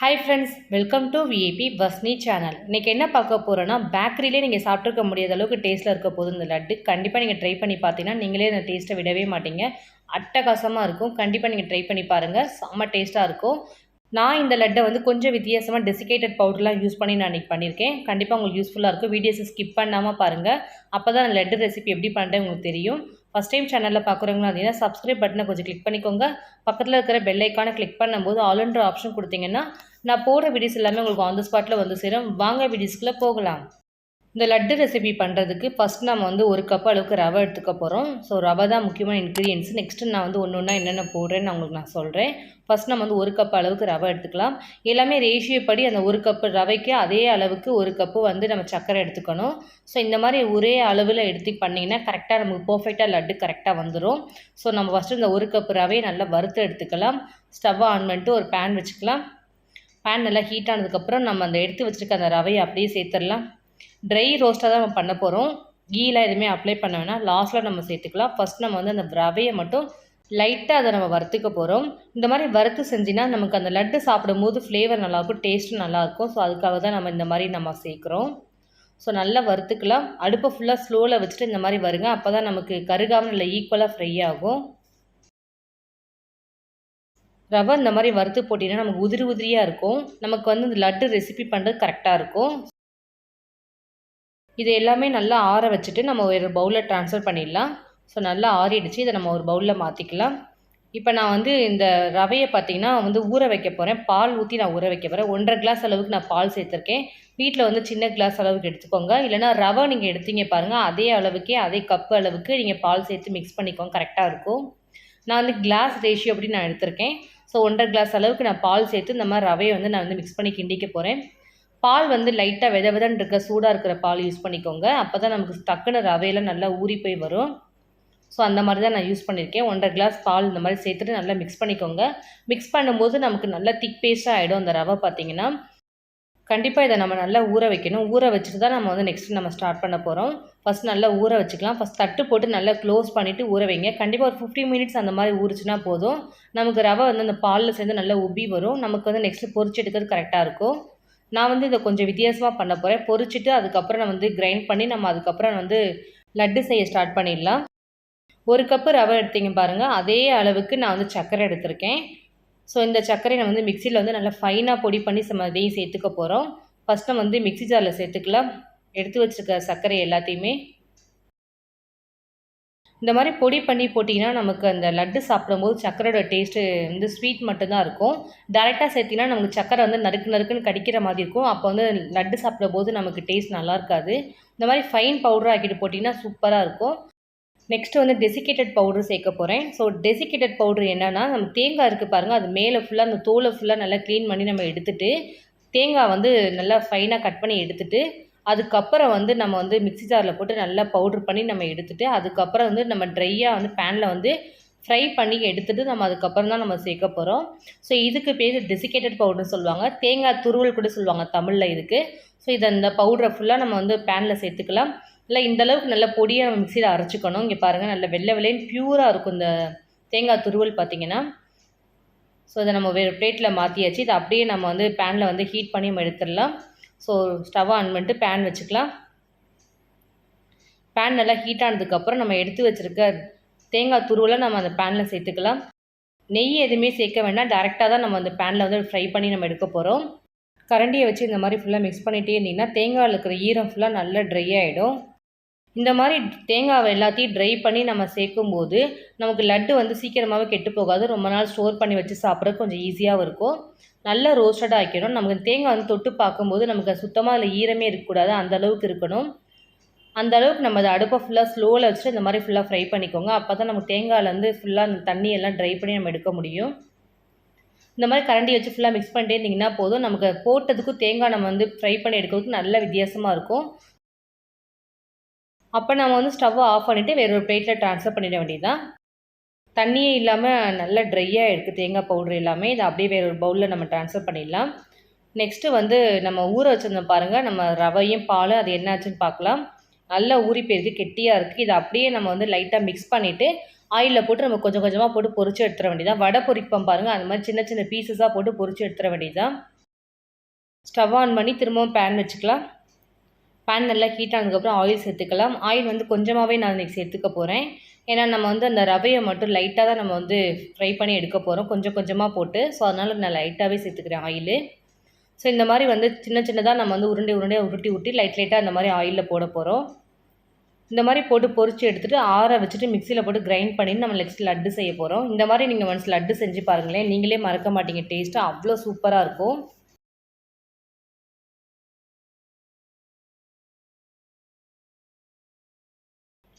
Hi friends welcome to விஏபி வஸ்னி channel இன்றைக்கி என்ன பார்க்க போகிறோன்னா பேக்கரியிலே நீங்கள் சாப்பிட்ருக்க முடியாத அளவுக்கு டேஸ்ட்டில் இருக்க போதும் இந்த லட்டு கண்டிப்பாக நீங்கள் ட்ரை பண்ணி பார்த்தீங்கன்னா நீங்களே அந்த டேஸ்ட்டை விடவே மாட்டீங்க. அட்டகாசமாக இருக்கும். கண்டிப்பாக நீங்கள் ட்ரை பண்ணி பாருங்கள் செம்ம டேஸ்ட்டாக இருக்கும். நான் இந்த லட்டை வந்து கொஞ்சம் வித்தியாசமாக டெசிகேட்டட் பவுடர்லாம் யூஸ் பண்ணி நான் இன்றைக்கி பண்ணியிருக்கேன். கண்டிப்பாக உங்களுக்கு யூஸ்ஃபுல்லாக இருக்கும். வீடியோஸை ஸ்கிப் பண்ணாமல் பாருங்கள் அப்போ தான் லட்டு ரெசிபி எப்படி பண்ணுறேன் உங்களுக்கு தெரியும். ஃபஸ்ட் டைம் சேனலில் பார்க்குறவங்களா இருந்தீங்கன்னா சப்ஸ்கிரைப் பட்டனை கொஞ்சம் கிளிக் பண்ணிக்கோங்க. பக்கத்தில் இருக்கிற பெல் ஐக்கானை கிளிக் பண்ணும்போது ஆல்ன்ற ஆப்ஷன் கொடுத்தீங்கன்னா நான் போடுற வீடியோஸ் எல்லாமே உங்களுக்கு ஆன் த ஸ்பாட்டில் வந்து சேரும். வாங்க வீடியோஸ்க்குள்ளே போகலாம். இந்த லட்டு ரெசிபி பண்ணுறதுக்கு ஃபஸ்ட் நம்ம வந்து ஒரு கப் அளவுக்கு ரவை எடுத்துக்க போகிறோம் ஸோ ரவை தான் முக்கியமான இன்க்ரீடியன்ஸ் நெக்ஸ்ட்டு நான் வந்து ஒன்று ஒன்றா என்னென்ன போடுறேன்னு உங்களுக்கு நான் சொல்கிறேன் ஃபஸ்ட் நம்ம வந்து ஒரு கப் அளவுக்கு ரவை எடுத்துக்கலாம். எல்லாமே ரேஷியோ படி அந்த ஒரு கப்பு ரவைக்கு அதே அளவுக்கு ஒரு கப்பு வந்து நம்ம சர்க்கரை எடுத்துக்கணும். ஸோ இந்த மாதிரி ஒரே அளவில் எடுத்து பண்ணிங்கன்னா கரெக்டாக நமக்கு பர்ஃபெக்டாக லட்டு கரெக்டாக வந்துடும் ஸோ நம்ம ஃபஸ்ட்டு இந்த ஒரு கப்பு ரவையை நல்லா வறுத்து எடுத்துக்கலாம். ஸ்டவ் ஆன் பண்ணிட்டு ஒரு பேன் வச்சுக்கலாம். பேன் நல்லா ஹீட் ஆனதுக்கப்புறம் நம்ம அந்த எடுத்து வச்சுருக்க அந்த ரவையை அப்படியே சேர்த்துடலாம். ட்ரை ரோஸ்ட்டாக தான் நம்ம பண்ண போகிறோம் கீலாம் எதுவுமே அப்ளை பண்ண வேணாம். லாஸ்ட்டில் நம்ம சேர்த்துக்கலாம். ஃபஸ்ட் நம்ம வந்து அந்த ரவையை மட்டும் லைட்டாக அதை நம்ம வறுத்துக்க போகிறோம் இந்த மாதிரி வறுத்து செஞ்சினா நமக்கு அந்த லட்டு சாப்பிடும் போது ஃப்ளேவர் நல்லாயிருக்கும் டேஸ்ட்டும் நல்லாயிருக்கும். ஸோ அதுக்காக தான் நம்ம இந்த மாதிரி நம்ம சேர்க்குறோம். ஸோ நல்லா வறுத்துக்கலாம். அடுப்பை ஃபுல்லாக ஸ்லோவில் வச்சுட்டு இந்த மாதிரி வருங்க. அப்போ தான் நமக்கு கருகாமல் இல்லை ஈக்குவலாக ஃப்ரை ஆகும். ரவை இந்த மாதிரி வறுத்து போட்டிங்கன்னா நமக்கு உதிரி உதிரியாக இருக்கும். நமக்கு வந்து இந்த லட்டு ரெசிபி பண்ணுறது கரெக்டாக இருக்கும். இது எல்லாமே நல்லா ஆற வச்சுட்டு நம்ம ஒரு பவுலில் ட்ரான்ஸ்ஃபர் பண்ணிடலாம். ஸோ நல்லா ஆறிடுச்சு. இதை நம்ம ஒரு பவுலில் மாற்றிக்கலாம் இப்போ நான் வந்து இந்த ரவையை பார்த்திங்கன்னா வந்து ஊற வைக்க போகிறேன் பால் ஊற்றி நான் ஊற வைக்க போகிறேன் ஒன்றரை கிளாஸ் அளவுக்கு நான் பால் சேர்த்துருக்கேன். வீட்டில் வந்து சின்ன கிளாஸ் அளவுக்கு எடுத்துக்கோங்க. இல்லைனா ரவை நீங்கள் எடுத்தீங்க பாருங்கள் அதே அளவுக்கே அதே கப்பு அளவுக்கு நீங்கள் பால் சேர்த்து மிக்ஸ் பண்ணிக்கோங்க. கரெக்டாக இருக்கும். நான் வந்து கிளாஸ் ரேஷியோ அப்படி நான் எடுத்திருக்கேன். ஸோ ஒன்றரை கிளாஸ் அளவுக்கு நான் பால் சேர்த்து இந்த மாதிரி ரவையை வந்து நான் வந்து மிக்ஸ் பண்ணி கிண்டிக்க போகிறேன் பால் வந்து லைட்டாக வித விதன் இருக்க சூடாக இருக்கிற பால் யூஸ் பண்ணிக்கோங்க. அப்போ தான் நமக்கு டக்குன்னு ரவையெல்லாம் நல்லா ஊறி போய் வரும். ஸோ அந்த மாதிரி தான் நான் யூஸ் பண்ணியிருக்கேன் ஒன்றரை கிளாஸ் பால் இந்த மாதிரி சேர்த்துட்டு நல்லா மிக்ஸ் பண்ணிக்கோங்க. மிக்ஸ் பண்ணும்போது நமக்கு நல்லா திக் பேஸ்ட்டாக ஆகிடும் அந்த ரவை பார்த்திங்கன்னா. கண்டிப்பாக இதை நம்ம நல்லா ஊற வைக்கணும். ஊற வச்சுட்டு தான் நம்ம வந்து நெக்ஸ்ட் நம்ம ஸ்டார்ட் பண்ண போகிறோம் ஃபஸ்ட் நல்லா ஊற வச்சுக்கலாம். ஃபஸ்ட் தட்டு போட்டு நல்லா க்ளோஸ் பண்ணிவிட்டு ஊற வைங்க. கண்டிப்பாக ஒரு ஃபிஃப்டி மினிட்ஸ் அந்த மாதிரி ஊறிச்சுன்னா போதும். நமக்கு ரவை வந்து அந்த பாலில் சேர்ந்து நல்லா உபி வரும். நமக்கு வந்து நெக்ஸ்ட்டு பொறிச்சு எடுக்கிறது கரெக்டாக இருக்கும். நான் வந்து இதை கொஞ்சம் வித்தியாசமாக பண்ண போகிறேன் பொறிச்சிட்டு அதுக்கப்புறம் நான் வந்து கிரைண்ட் பண்ணி நம்ம அதுக்கப்புறம் வந்து லட்டு செய்ய ஸ்டார்ட் பண்ணிடலாம். ஒரு கப்பு ரவை எடுத்தீங்க பாருங்கள் அதே அளவுக்கு நான் வந்து சர்க்கரை எடுத்திருக்கேன். ஸோ இந்த சர்க்கரையை நம்ம வந்து மிக்சியில் வந்து நல்லா ஃபைனாக பொடி பண்ணி நம்ம அதையும் சேர்த்துக்க போகிறோம் ஃபஸ்ட் நம்ம வந்து மிக்சி ஜாரில் சேர்த்துக்கலாம். எடுத்து வச்சுருக்க சர்க்கரை எல்லாத்தையுமே. இந்த மாதிரி பொடி பண்ணி போட்டிங்கன்னா நமக்கு அந்த லட்டு சாப்பிடும்போது சக்கரோட டேஸ்ட்டு வந்து ஸ்வீட் மட்டும்தான் இருக்கும். டேரெக்டாக சேர்த்திங்கன்னா நமக்கு சக்கரை வந்து நறுக்கு நறுக்குன்னு கடிக்கிற மாதிரி இருக்கும். அப்போ வந்து லட்டு சாப்பிடும்போது நமக்கு டேஸ்ட் நல்லா இருக்காது. இந்த மாதிரி ஃபைன் பவுடர் ஆக்கிட்டு போட்டிங்கன்னா சூப்பராக இருக்கும். நெக்ஸ்ட்டு வந்து டெசிகேட்டட் பவுடர் சேர்க்க போகிறேன் ஸோ டெசிகேட்டட் பவுடர் என்னென்னா நம்ம தேங்காய் இருக்குது பாருங்கள் அது மேலே ஃபுல்லாக அந்த தோலை ஃபுல்லாக நல்லா க்ளீன் பண்ணி நம்ம எடுத்துகிட்டு தேங்காய் வந்து நல்லா ஃபைனாக கட் பண்ணி எடுத்துகிட்டு அதுக்கப்புறம் வந்து நம்ம வந்து மிக்ஸி ஜாரில் போட்டு நல்லா பவுட்ரு பண்ணி நம்ம எடுத்துகிட்டு அதுக்கப்புறம் வந்து நம்ம ட்ரையாக வந்து பேனில் வந்து ஃப்ரை பண்ணி எடுத்துகிட்டு நம்ம அதுக்கப்புறம் தான் நம்ம சேர்க்க போகிறோம் ஸோ இதுக்கு பேர் டெசிகேட்டட் பவுடர்னு சொல்லுவாங்க. தேங்காய் துருவல் கூட சொல்லுவாங்க தமிழில் இதுக்கு. ஸோ இதை இந்த பவுடரை ஃபுல்லாக நம்ம வந்து பேனில் சேர்த்துக்கலாம். இல்லை இந்தளவுக்கு நல்ல பொடியை நம்ம மிக்சியில் அரைச்சிக்கணும். இங்கே பாருங்கள் நல்ல வெள்ளை வெள்ளைன்னு ப்யூராக இருக்கும் இந்த தேங்காய் துருவல் பார்த்திங்கன்னா ஸோ இதை நம்ம வேறு பிளேட்டில் மாற்றியாச்சு இதை அப்படியே நம்ம வந்து பேனில் வந்து ஹீட் பண்ணி நம்ம எடுத்துடலாம். ஸோ ஸ்டவ் ஆன் பண்ணிட்டு பேன் வச்சுக்கலாம். பேன் நல்லா ஹீட் ஆனதுக்கப்புறம் நம்ம எடுத்து வச்சுருக்க தேங்காய் துருவலை நம்ம அந்த பேனில் சேர்த்துக்கலாம். நெய் எதுவுமே சேர்க்க வேண்டாம். டேரெக்டாக தான் நம்ம அந்த பேனில் வந்து ஃப்ரை பண்ணி நம்ம எடுக்க போகிறோம் கரண்டியை வச்சு இந்த மாதிரி ஃபுல்லாக மிக்ஸ் பண்ணிகிட்டே இருந்தீங்கன்னா தேங்காயில் இருக்கிற ஈரம் ஃபுல்லாக நல்லா ட்ரை ஆகிடும் இந்த மாதிரி தேங்காவை எல்லாத்தையும் ட்ரை பண்ணி நம்ம சேர்க்கும் போது நமக்கு லட்டு வந்து சீக்கிரமாகவே கெட்டு போகாது. ரொம்ப நாள் ஸ்டோர் பண்ணி வச்சு சாப்பிட்றது கொஞ்சம் ஈஸியாகவும் இருக்கும். நல்லா ரோஸ்டடாக ஆக்கிடும் நமக்கு தேங்காய் வந்து தொட்டு பார்க்கும்போது நமக்கு சுத்தமாக அதில் ஈரமே இருக்கக்கூடாது. அந்த அளவுக்கு இருக்கணும். அந்த அளவுக்கு நம்ம அதை அடுப்பை ஃபுல்லாக ஸ்லோவில் வச்சுட்டு இந்த மாதிரி ஃபுல்லாக ஃப்ரை பண்ணிக்கோங்க. அப்போ தான் நமக்கு தேங்காயிலேருந்து ஃபுல்லாக அந்த தண்ணியெல்லாம் ட்ரை பண்ணி நம்ம எடுக்க முடியும். இந்த மாதிரி கரண்டி வச்சு ஃபுல்லாக மிக்ஸ் பண்ணிட்டே இருந்திங்கன்னா போதும். நமக்கு போட்டதுக்கும் தேங்காய் நம்ம வந்து ஃப்ரை பண்ணி எடுக்கிறதுக்கு நல்ல வித்தியாசமாக இருக்கும். அப்போ நம்ம வந்து ஸ்டவ்வை ஆஃப் பண்ணிவிட்டு வேறு ஒரு பிளேட்டில் ட்ரான்ஸ்ஃபர் பண்ணிட வேண்டியதுதான். தண்ணியே இல்லாமல் நல்லா ட்ரையாக இருக்குது தேங்காய் பவுடர் எல்லாமே. இதை அப்படியே வேறு ஒரு பவுலில் நம்ம ட்ரான்ஸ்ஃபர் பண்ணிடலாம். நெக்ஸ்ட்டு வந்து நம்ம ஊற வச்சுருந்தோம் பாருங்கள் நம்ம ரவையும் பாலும் அது என்னாச்சுன்னு பார்க்கலாம். நல்லா ஊறி போயிருக்கு. கெட்டியாக இருக்குது இதை அப்படியே நம்ம வந்து லைட்டாக மிக்ஸ் பண்ணிவிட்டு ஆயிலில் போட்டு நம்ம கொஞ்சம் கொஞ்சமாக போட்டு பொறிச்சு எடுத்துட வேண்டியதான் வடை பொரிப்போம் பாருங்கள் அந்த மாதிரி சின்ன சின்ன பீசஸாக போட்டு பொறிச்சு எடுத்துட வேண்டியதான் ஸ்டவ் ஆன் பண்ணி திரும்பவும் பேன் வச்சுக்கலாம். பேன் நல்லா ஹீட் ஆனதுக்கப்புறம் ஆயில் சேர்த்துக்கலாம். ஆயில் வந்து கொஞ்சமாகவே நான் இன்றைக்கி சேர்த்துக்க போகிறேன் ஏன்னா நம்ம வந்து அந்த ரவையை மட்டும் லைட்டாக தான் நம்ம வந்து ஃப்ரை பண்ணி எடுக்க போகிறோம் கொஞ்சம் கொஞ்சமாக போட்டு. ஸோ அதனால் நான் லைட்டாகவே சேர்த்துக்கிறேன் ஆயிலு ஸோ இந்த மாதிரி வந்து சின்ன சின்னதாக நம்ம வந்து உருண்டை உருண்டையாக உருட்டி உருட்டி லைட் லைட்டாக அந்த மாதிரி ஆயிலில் போட போகிறோம் இந்த மாதிரி போட்டு பொறிச்சு எடுத்துகிட்டு ஆற வச்சுட்டு மிக்சியில் போட்டு கிரைண்ட் பண்ணி நம்ம நெக்ஸ்ட் லட்டு செய்ய போகிறோம் இந்த மாதிரி நீங்கள் ஒன்ஸ் லட்டு செஞ்சு பாருங்களேன். நீங்களே மறக்க மாட்டீங்க. டேஸ்ட்டு அவ்வளோ சூப்பராக இருக்கும்.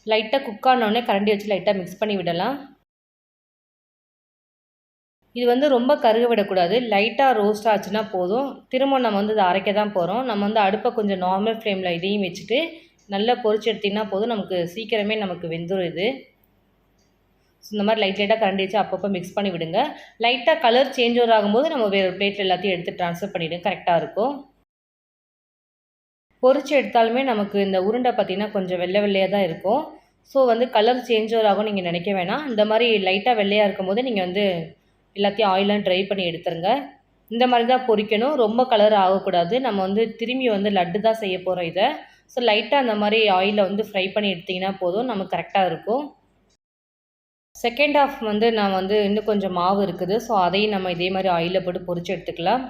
லைட்டாக குக் ஆனோடனே கரண்டி வச்சு லைட்டாக மிக்ஸ் பண்ணி விடலாம். இது வந்து ரொம்ப கருக விடக்கூடாது. லைட்டாக ரோஸ்ட் ஆச்சுன்னா போதும். திரும்ப நம்ம வந்து இதை அரைக்க தான் போகிறோம் நம்ம வந்து அடுப்பை கொஞ்சம் நார்மல் ஃப்ளேமில் இதையும் வச்சுட்டு நல்லா பொரிச்சு எடுத்திங்கன்னா போதும். நமக்கு சீக்கிரமே நமக்கு வெந்துடும் இது. ஸோ இந்த மாதிரி லைட் லைட்டாக கரண்டி வச்சு அப்பப்போ மிக்ஸ் பண்ணி விடுங்க. லைட்டாக கலர் சேஞ்ச் ஓவர் ஆகும்போது நம்ம வேறு பிளேட்டில் எல்லாத்தையும் எடுத்து ட்ரான்ஸ்ஃபர் பண்ணிவிடுங்க. கரெக்டாக இருக்கும். பொறிச்சு எடுத்தாலுமே நமக்கு இந்த உருண்டை பார்த்திங்கன்னா கொஞ்சம் வெள்ளை வெள்ளையாக தான் இருக்கும். ஸோ வந்து கலர் சேஞ்ச் ஆகும் நீங்கள் நினைக்க வேணாம். இந்த மாதிரி லைட்டாக வெள்ளையாக இருக்கும் போது நீங்கள் வந்து எல்லாத்தையும் ஆயிலாம் ட்ரை பண்ணி எடுத்துருங்க. இந்த மாதிரி தான் பொரிக்கணும் ரொம்ப கலர் ஆகக்கூடாது. நம்ம வந்து திரும்பி வந்து லட்டு தான் செய்ய போகிறோம் இதை. ஸோ லைட்டாக அந்த மாதிரி ஆயிலில் வந்து ஃப்ரை பண்ணி எடுத்திங்கன்னா போதும். நமக்கு கரெக்டாக இருக்கும். செகண்ட் ஆஃப் வந்து நான் வந்து இன்னும் கொஞ்சம் மாவு இருக்குது. ஸோ அதையும் நம்ம இதே மாதிரி ஆயிலில் போட்டு பொறிச்சு எடுத்துக்கலாம்.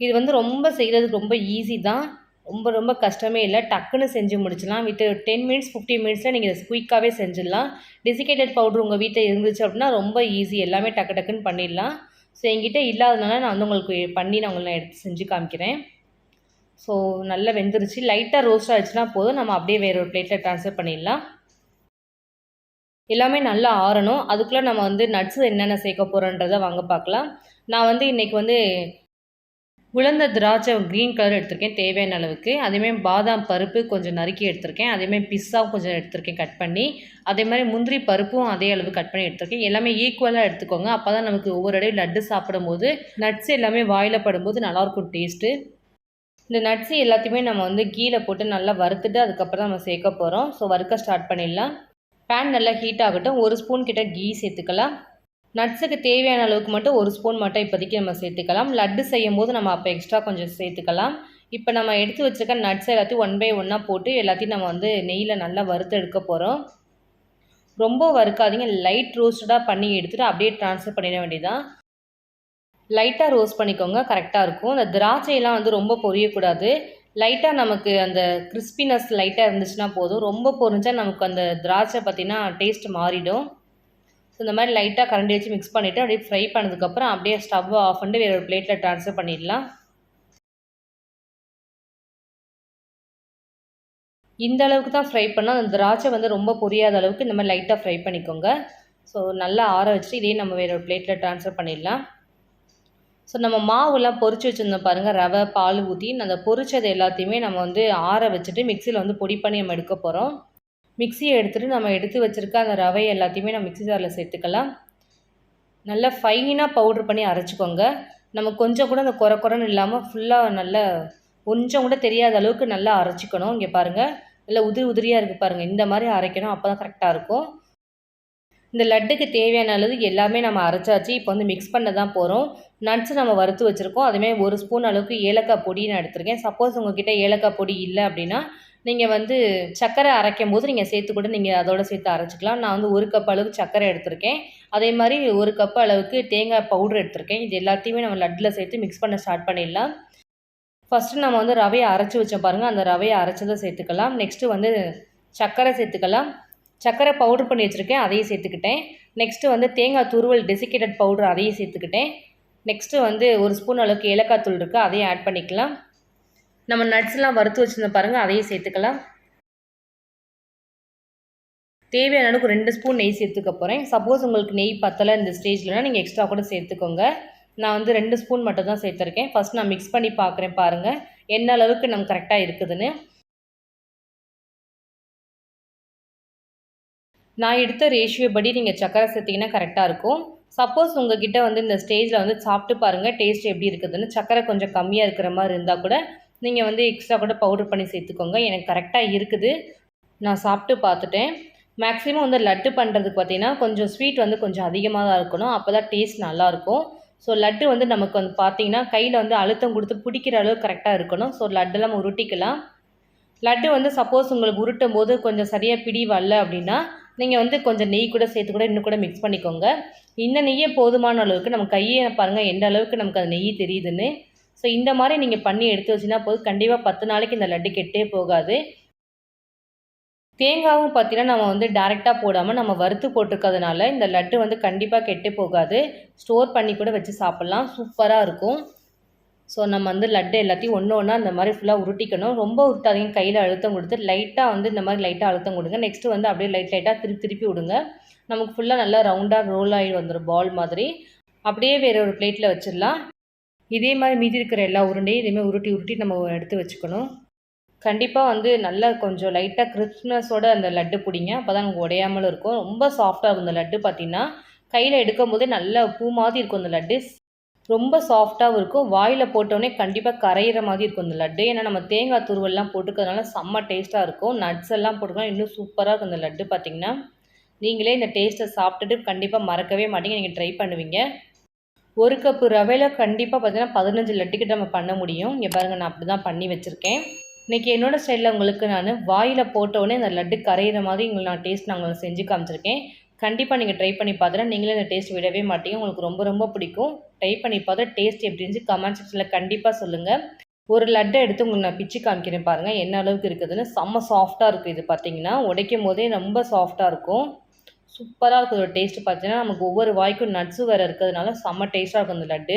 இது வந்து ரொம்ப செய்கிறதுக்கு ரொம்ப ஈஸி தான். ரொம்ப ரொம்ப கஷ்டமே இல்லை. டக்குன்னு செஞ்சு முடிச்சிடலாம். வித் டென் மினிட்ஸ் ஃபிஃப்டீன் மினிட்ஸில் நீங்கள் இதை குயிக்காகவே செஞ்சிடலாம். டெசிகேட்டட் பவுட்ரு உங்கள் வீட்டில் இருந்துச்சு அப்படின்னா ரொம்ப ஈஸி எல்லாமே டக்கு டக்குன்னு பண்ணிடலாம். ஸோ என்கிட்ட இல்லாதனால நான் வந்து உங்களுக்கு பண்ணி நான் உங்களை எடுத்து செஞ்சு காமிக்கிறேன். ஸோ நல்லா வெந்துருச்சு. லைட்டாக ரோஸ்ட் ஆகிடுச்சுன்னா போதும். நம்ம அப்படியே வேறு ஒரு பிளேட்டில் ட்ரான்ஸ்ஃபர் பண்ணிடலாம். எல்லாமே நல்லா ஆறணும். அதுக்குள்ளே நம்ம வந்து நட்ஸ் என்னென்ன சேர்க்க போகிறோன்றதை வாங்க பார்க்கலாம். நான் வந்து இன்றைக்கி வந்து உலர்ந்த திராட்சை க்ரீன் கலர் எடுத்திருக்கேன் தேவையான அளவுக்கு. அதேமாதிரி பாதாம் பருப்பு கொஞ்சம் நறுக்கி எடுத்திருக்கேன். அதேமாதிரி பிஸ்ஸாவும் கொஞ்சம் எடுத்திருக்கேன் கட் பண்ணி. அதே மாதிரி முந்திரி பருப்பும் அதே அளவு கட் பண்ணி எடுத்திருக்கேன். எல்லாமே ஈக்குவலாக எடுத்துக்கோங்க. அப்போ தான் நமக்கு ஒவ்வொரு இடையும் லட்டு சாப்பிடும்போது நட்ஸ் எல்லாமே வாயில் படும்போது நல்லாயிருக்கும் டேஸ்ட்டு இந்த நட்ஸு எல்லாத்தையுமே நம்ம வந்து கீழே போட்டு நல்லா வறுத்துட்டு அதுக்கப்புறம் நம்ம சேர்க்க போகிறோம் ஸோ வறுக்க ஸ்டார்ட் பண்ணிடலாம். பேன் நல்லா ஹீட் ஆகட்டும். ஒரு ஸ்பூன் கிட்ட கீ சேர்த்துக்கலாம். நட்ஸுக்கு தேவையான அளவுக்கு மட்டும் ஒரு ஸ்பூன் மட்டும் இப்போதைக்கு நம்ம சேர்த்துக்கலாம். லட்டு செய்யும் போது நம்ம அப்போ எக்ஸ்ட்ரா கொஞ்சம் சேர்த்துக்கலாம். இப்போ நம்ம எடுத்து வச்சுருக்க நட்ஸ் எல்லாத்தையும் ஒன் பை ஒன்னாக போட்டு எல்லாத்தையும் நம்ம வந்து நெய்யில் நல்லா வறுத்து எடுக்க போகிறோம் ரொம்ப வறுக்காதீங்க. லைட் ரோஸ்டடாக பண்ணி எடுத்துகிட்டு அப்படியே ட்ரான்ஸ்ஃபர் பண்ணிட வேண்டியதான் லைட்டாக ரோஸ்ட் பண்ணிக்கோங்க. கரெக்டாக இருக்கும். இந்த திராட்சையெல்லாம் வந்து ரொம்ப பொரியக்கூடாது. லைட்டாக நமக்கு அந்த கிறிஸ்பினஸ் லைட்டாக இருந்துச்சுன்னா போதும். ரொம்ப பொரிஞ்சா நமக்கு அந்த திராட்சை பார்த்திங்கன்னா டேஸ்ட் மாறிடும். ஸோ இந்த மாதிரி லைட்டாக கரண்டி வச்சு மிக்ஸ் பண்ணிவிட்டு அப்படியே ஃப்ரை பண்ணதுக்கப்புறம் அப்படியே ஸ்டவ் ஆஃப் பண்ணிட்டு வேறு ஒரு பிளேட்டில் ட்ரான்ஸ்ஃபர் பண்ணிடலாம். இந்த அளவுக்கு தான் ஃப்ரை பண்ணால் அந்த திராட்சை வந்து ரொம்ப பொரியாத அளவுக்கு இந்த மாதிரி லைட்டாக ஃப்ரை பண்ணிக்கோங்க. ஸோ நல்லா ஆற வச்சுட்டு இதையும் நம்ம வேறு ஒரு பிளேட்டில் ட்ரான்ஸ்ஃபர் பண்ணிடலாம். ஸோ நம்ம மாவுலாம் பொறிச்சு வச்சுருந்தோம் பாருங்கள் ரவை பால் ஊற்றி அந்த பொறிச்சது எல்லாத்தையுமே நம்ம வந்து ஆற வச்சுட்டு மிக்சியில் வந்து பொடி பண்ணி நம்ம எடுக்க போகிறோம் மிக்சியை எடுத்துகிட்டு நம்ம எடுத்து வச்சுருக்க அந்த ரவை எல்லாத்தையுமே நம்ம மிக்சி ஜாரில் சேர்த்துக்கலாம். நல்லா ஃபைனாக பவுட்ரு பண்ணி அரைச்சிக்கோங்க. நம்ம கொஞ்சம் கூட அந்த குறை குறைன்னு இல்லாமல் ஃபுல்லாக நல்லா கொஞ்சம் கூட தெரியாத அளவுக்கு நல்லா அரைச்சிக்கணும். இங்கே பாருங்கள் நல்லா உதிரி உதிரியாக இருக்குது பாருங்கள் இந்த மாதிரி அரைக்கணும். அப்போ தான் கரெக்டாக இருக்கும். இந்த லட்டுக்கு தேவையான அளவு எல்லாமே நம்ம அரைச்சாச்சு. இப்போ வந்து மிக்ஸ் பண்ண தான் போகிறோம் நட்ஸ் நம்ம வறுத்து வச்சுருக்கோம். அதுமாதிரி ஒரு ஸ்பூன் அளவுக்கு ஏலக்காய் பொடி நான் எடுத்திருக்கேன். சப்போஸ் உங்ககிட்ட ஏலக்காய் பொடி இல்லை அப்படின்னா நீங்கள் வந்து சர்க்கரை அரைக்கும் போது நீங்கள் சேர்த்து கூட நீங்கள் அதோடு சேர்த்து அரைச்சிக்கலாம். நான் வந்து ஒரு கப் அளவுக்கு சர்க்கரை எடுத்திருக்கேன். அதே மாதிரி ஒரு கப் அளவுக்கு தேங்காய் பவுடர் எடுத்திருக்கேன். இது எல்லாத்தையுமே நம்ம லட்டில் சேர்த்து மிக்ஸ் பண்ண ஸ்டார்ட் பண்ணிடலாம். ஃபஸ்ட்டு நம்ம வந்து ரவையை அரைச்சி வச்சோம் பாருங்கள் அந்த ரவையை அரைச்சதை சேர்த்துக்கலாம். நெக்ஸ்ட்டு வந்து சர்க்கரை சேர்த்துக்கலாம். சர்க்கரை பவுடர் பண்ணி வச்சுருக்கேன். அதையும் சேர்த்துக்கிட்டேன். நெக்ஸ்ட்டு வந்து தேங்காய் துருவல் டெசிகேட்டட் பவுடர் அதையும் சேர்த்துக்கிட்டேன். நெக்ஸ்ட்டு வந்து ஒரு ஸ்பூன் அளவுக்கு ஏலக்காய் தூள் இருக்குது அதையும் ஆட் பண்ணிக்கலாம். நம்ம நட்ஸ்லாம் வறுத்து வச்சுருந்தோம் பாருங்கள் அதையும் சேர்த்துக்கலாம். தேவையான அளவுக்கு ரெண்டு ஸ்பூன் நெய் சேர்த்துக்க போகிறேன் சப்போஸ் உங்களுக்கு நெய் பத்தலை இந்த ஸ்டேஜ்லனா நீங்கள் எக்ஸ்ட்ரா கூட சேர்த்துக்கோங்க. நான் வந்து ரெண்டு ஸ்பூன் மட்டும் தான் சேர்த்துருக்கேன். ஃபஸ்ட் நான் மிக்ஸ் பண்ணி பார்க்குறேன் பாருங்கள் என்ன அளவுக்கு நம்ம கரெக்டாக இருக்குதுன்னு. நான் எடுத்த ரேஷியோ படி நீங்கள் சக்கரை சேர்த்திங்கன்னா கரெக்டாக இருக்கும். சப்போஸ் உங்ககிட்ட வந்து இந்த ஸ்டேஜில் வந்து சாப்பிட்டு பாருங்கள் டேஸ்ட் எப்படி இருக்குதுன்னு. சக்கரை கொஞ்சம் கம்மியாக இருக்கிற மாதிரி இருந்தால் கூட நீங்கள் வந்து எக்ஸ்ட்ரா கூட பவுடர் பண்ணி சேர்த்துக்கோங்க. எனக்கு கரெக்டாக இருக்குது. நான் சாப்பிட்டு பார்த்துட்டேன். மேக்ஸிமம் வந்து லட்டு பண்ணுறதுக்கு பார்த்தீங்கன்னா கொஞ்சம் ஸ்வீட் வந்து கொஞ்சம் அதிகமாக தான் இருக்கணும். அப்போ தான் டேஸ்ட் நல்லாயிருக்கும் ஸோ லட்டு வந்து நமக்கு வந்து பார்த்தீங்கன்னா கையில் வந்து அழுத்தம் கொடுத்து பிடிக்கிற அளவுக்கு கரெக்டாக இருக்கணும். ஸோ லட்டெல்லாம் நம்ம உருட்டிக்கலாம். லட்டு வந்து சப்போஸ் உங்களுக்கு உருட்டும் போது கொஞ்சம் சரியாக பிடி வரல அப்படின்னா நீங்கள் வந்து கொஞ்சம் நெய் கூட சேர்த்து கூட இன்னும் கூட மிக்ஸ் பண்ணிக்கோங்க. இந்த நெய்யே போதுமான அளவுக்கு நம்ம கையை பாருங்கள் எந்த அளவுக்கு நமக்கு அது நெய் தெரியுதுன்னு. ஸோ இந்த மாதிரி நீங்கள் பண்ணி எடுத்து வச்சுன்னா போதும். கண்டிப்பாக பத்து நாளைக்கு இந்த லட்டு கெட்டே போகாது. தேங்காவும் பார்த்தீங்கன்னா நம்ம வந்து டேரெக்டாக போடாமல் நம்ம வறுத்து போட்டிருக்கிறதுனால இந்த லட்டு வந்து கண்டிப்பாக கெட்டு போகாது. ஸ்டோர் பண்ணி கூட வச்சு சாப்பிட்லாம். சூப்பராக இருக்கும். ஸோ நம்ம வந்து லட்டு எல்லாத்தையும் ஒன்று ஒன்றா இந்த மாதிரி ஃபுல்லாக உருட்டிக்கணும். ரொம்ப உருட்டாதீங்க. கையில் அழுத்தம் கொடுத்து லைட்டாக வந்து இந்த மாதிரி லைட்டாக அழுத்தம் கொடுங்க. நெக்ஸ்ட்டு வந்து அப்படியே லைட் லைட்டாக திருப்பி திருப்பி விடுங்க. நமக்கு ஃபுல்லாக நல்லா ரவுண்டாக ரோல் ஆகி வந்துடும் பால் மாதிரி. அப்படியே வேறு ஒரு பிளேட்டில் வச்சிடலாம். இதே மாதிரி மீதி இருக்கிற எல்லா உருண்டையும் இதேமாதிரி உருட்டி உருட்டி நம்ம எடுத்து வச்சுக்கணும். கண்டிப்பாக வந்து நல்லா கொஞ்சம் லைட்டாக கிறிஸ்மஸோட அந்த லட்டு பிடிங்க. அப்போ தான் நமக்கு உடையாமலும் இருக்கும். ரொம்ப சாஃப்டாக இருக்கும் இந்த லட்டு பார்த்திங்கன்னா கையில் எடுக்கும் போதே நல்லா பூ மாதிரி இருக்கும் இந்த லட்டு. ரொம்ப சாஃப்டாகவும் இருக்கும். வாயில் போட்டோடனே கண்டிப்பாக கரையிற மாதிரி இருக்கும் இந்த லட்டு. ஏன்னா நம்ம தேங்காய் துருவெல்லாம் போட்டுக்கிறதுனால செம்ம டேஸ்ட்டாக இருக்கும். நட்ஸ் எல்லாம் போட்டுக்கலாம். இன்னும் சூப்பராக இருக்கும் இந்த லட்டு பார்த்திங்கன்னா நீங்களே இந்த டேஸ்ட்டை சாப்பிட்டுட்டு கண்டிப்பாக மறக்கவே மாட்டீங்க. நீங்கள் ட்ரை பண்ணுவீங்க. ஒரு கப்பு ரவையில் கண்டிப்பாக பார்த்தீங்கன்னா பதினஞ்சு லட்டுக்கிட்ட நம்ம பண்ண முடியும். இங்கே பாருங்கள் நான் அப்படி தான் பண்ணி வச்சுருக்கேன். இன்றைக்கி என்னோடய ஸ்டைலில் உங்களுக்கு நான் வாயில் போட்டவுடனே இந்த லட்டு கரையிற மாதிரி உங்களுக்கு நான் டேஸ்ட் நான் உங்களுக்கு செஞ்சு காமிச்சிருக்கேன். கண்டிப்பாக நீங்கள் ட்ரை பண்ணி பார்த்துட்டு நீங்களே இந்த டேஸ்ட் விடவே மாட்டீங்க. உங்களுக்கு ரொம்ப ரொம்ப பிடிக்கும். ட்ரை பண்ணி பார்த்து டேஸ்ட் எப்படி இருந்துச்சு? கமெண்ட் செக்ஷனில் கண்டிப்பாக சொல்லுங்கள் ஒரு லட்டை எடுத்து உங்களுக்கு நான் பிச்சு காமிக்கிறேன் பாருங்கள் என்ன அளவுக்கு இருக்குதுன்னு? செம்ம சாஃப்டாக இருக்குது இது பார்த்தீங்கன்னா உடைக்கும் போதே ரொம்ப சாஃப்டாக இருக்கும். சூப்பராக இருக்கும் ஒரு டேஸ்ட்டு பார்த்தீங்கன்னா நமக்கு ஒவ்வொரு வாய்க்கும் நட்ஸு வேறு இருக்கிறதுனால செம்ம டேஸ்ட்டாக இருக்கும் இந்த லட்டு.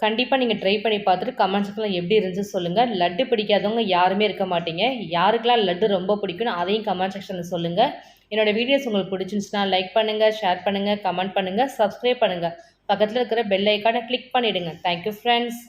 கண்டிப்பாக நீங்கள் ட்ரை பண்ணி பார்த்துட்டு கமெண்ட் செக்ஷனில் எப்படி இருந்துச்சு சொல்லுங்கள் லட்டு பிடிக்காதவங்க யாருமே இருக்க மாட்டீங்க. யாருக்கெல்லாம் லட்டு ரொம்ப பிடிக்கும்னு அதையும் கமெண்ட் செக்ஷனில் சொல்லுங்கள் என்னோடய வீடியோஸ் உங்களுக்கு பிடிச்சிருந்துச்சுன்னா லைக் பண்ணுங்கள் ஷேர் பண்ணுங்கள் கமெண்ட் பண்ணுங்கள் சப்ஸ்கிரைப் பண்ணுங்கள் பக்கத்தில் இருக்கிற பெல் ஐக்கானை கிளிக் பண்ணிவிடுங்க தேங்க்யூ ஃப்ரெண்ட்ஸ்